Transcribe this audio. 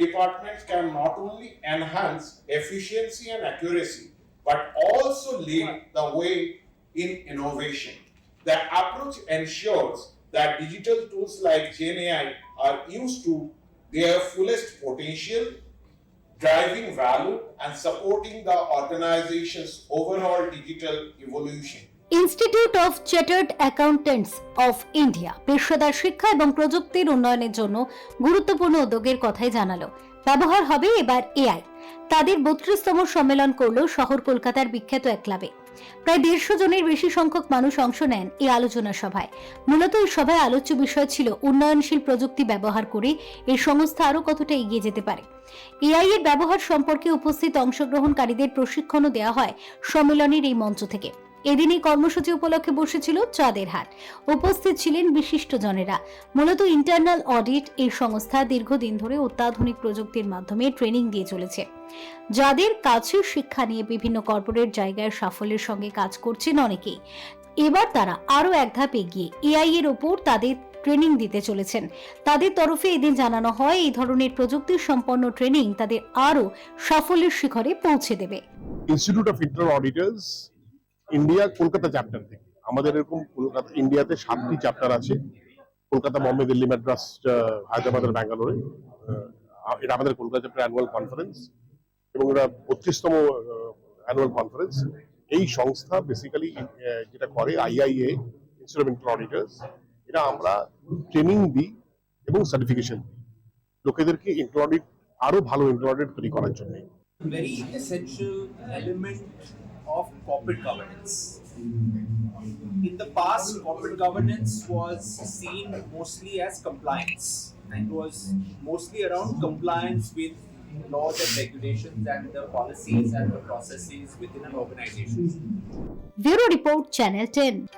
department can not only enhance efficiency and accuracy, but also lead the way in innovation. The approach ensures that digital tools like GenAI are used to their fullest potential, driving value and supporting the organization's overall digital evolution. Institute of chartered accountants of India পেশাদার শিক্ষা এবং প্রযুক্তির উন্নয়নের জন্য গুরুত্বপূর্ণ উদ্যোগের কথাই জানালো। ব্যবহার হবে এবার এআই। তাদের বত্রিশতম সম্মেলন করল শহর কলকাতার বিখ্যাত এক ক্লাবে। প্রায় দেড়শো জনের বেশি সংখ্যক মানুষ অংশ নেন এই আলোচনা সভায়। মূলত এই সভায় আলোচ্য বিষয় ছিল উন্নয়নশীল প্রযুক্তি ব্যবহার করে এই সংস্থা আরও কতটা এগিয়ে যেতে পারে। এআই এর ব্যবহার সম্পর্কে উপস্থিত অংশগ্রহণকারীদের প্রশিক্ষণও দেওয়া হয় সম্মেলনের এই মঞ্চ থেকে। এদিন এই কর্মসূচি উপলক্ষে বসেছিল চাঁদের হাট। উপস্থিত ছিলেন বিশিষ্ট জনেরা। মূলত ইন্টারনাল অডিট এই সংস্থা দীর্ঘদিন ধরে অত্যাধুনিক প্রযুক্তির মাধ্যমে ট্রেনিং দিয়ে চলেছে। যাদের কাছে শিক্ষা নিয়ে বিভিন্ন কর্পোরেট জায়গায় সাফল্যের সঙ্গে কাজ করছেন অনেকেই। এবার তারা আরও এক ধাপ এগিয়ে এআই এর ওপর তাদের ট্রেনিং দিতে চলেছেন। তাদের তরফে এদিন জানানো হয়, এই ধরনের প্রযুক্তি সম্পন্ন ট্রেনিং তাদের আরও সাফল্যের শিখরে পৌঁছে দেবে। Institute of internal auditors India Kolkata chapter থেকে। আমাদের এরকম কলকাতা ইন্ডিয়াতে সাতটি চ্যাপ্টার আছে। কলকাতা বম্বে দিল্লি মাদ্রাস হায়দ্রাবাদ আর ব্যাঙ্গালোরে এটা আমাদের কলকাতা চ্যাপ্টার অ্যানুয়াল কনফারেন্স এবং এটা বত্রিশতম অ্যানুয়াল কনফারেন্স এই সংস্থা বেসিক্যালি যেটা করে আইআইএ ইন্টারনাল অডিটার্স এটা আমরা ট্রেনিং দিই এবং সার্টিফিকেশন দিই। লোকেদেরকে ইন্টার অডিট আরও ভালো ইন্টার অডিট তৈরি করার জন্য। of corporate governance. In the past, corporate governance was seen mostly as compliance and was mostly around compliance with laws and regulations and the policies and the processes within an organization. Bureau Report Channel 10.